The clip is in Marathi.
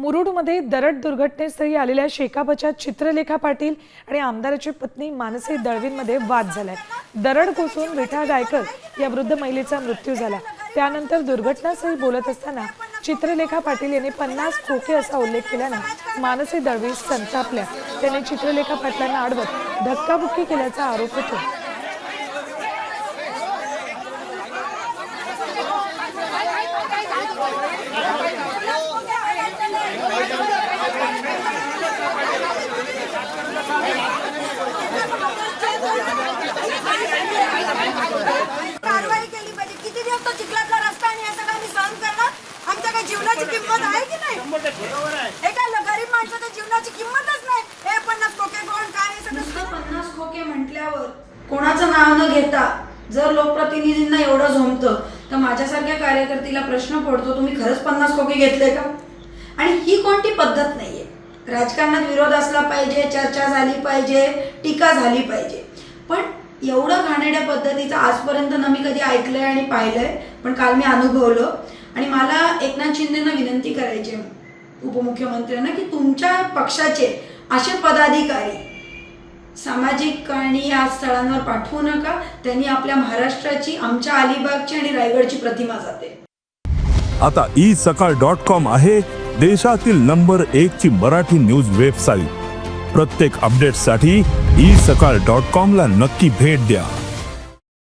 मुरुडमध्ये दरड दुर्घटनेस्थळी आलेल्या शेकापच्या चित्रलेखा पाटील आणि आमदाराची पत्नी मानसी दळवींमध्ये वाद झालाय. दरड कोसळून विठा गायकर या वृद्ध महिलेचा मृत्यू झाला. त्यानंतर दुर्घटनास्थळी बोलत असताना चित्रलेखा पाटील यांनी पन्नास खोके असा उल्लेख केल्यानं मानसी दळवी संतापल्या. त्याने चित्रलेखा पाटलांना अडवत धक्काबुक्की केल्याचा आरोप होतो. गरीब माणसाच्या जीवनाची किंमतच नाही. हे पन्नास खोके कोण काय सगळं पन्नास खोके म्हटल्यावर कोणाचं नाव न घेता जर लोकप्रतिनिधींना एवढं झोमतं तर माझ्यासारख्या कार्यकर्तीला प्रश्न पडतो तुम्ही खरंच पन्नास खोके घेतले का? आणि ही कोणती पद्धत नाहीये? राजकारणात विरोध असला पाहिजे चर्चा झाली पाहिजे टीका झाली पाहिजे. पण एवढं घाणेड्या पद्धतीचं आजपर्यंत न मी कधी ऐकलंय आणि पाहिलंय पण काल मी अनुभवलं आणि मला एकनाथ शिंदेना विनंती करायची आहे, उपमुख्यमंत्र्यांना की तुमच्या पक्षाचे असे पदाधिकारी सामाजिक आणि या स्थळांवर पाठवू नका. त्यांनी आपल्या महाराष्ट्राची आमच्या अलिबागची आणि रायगडची प्रतिमा जाते. आता ई सकाळ डॉट कॉम आहे देशातील नंबर एक ची मराठी न्यूज वेबसाईट. प्रत्येक अपडेटसाठी ई सकाळ डॉट कॉम ला नक्की भेट द्या.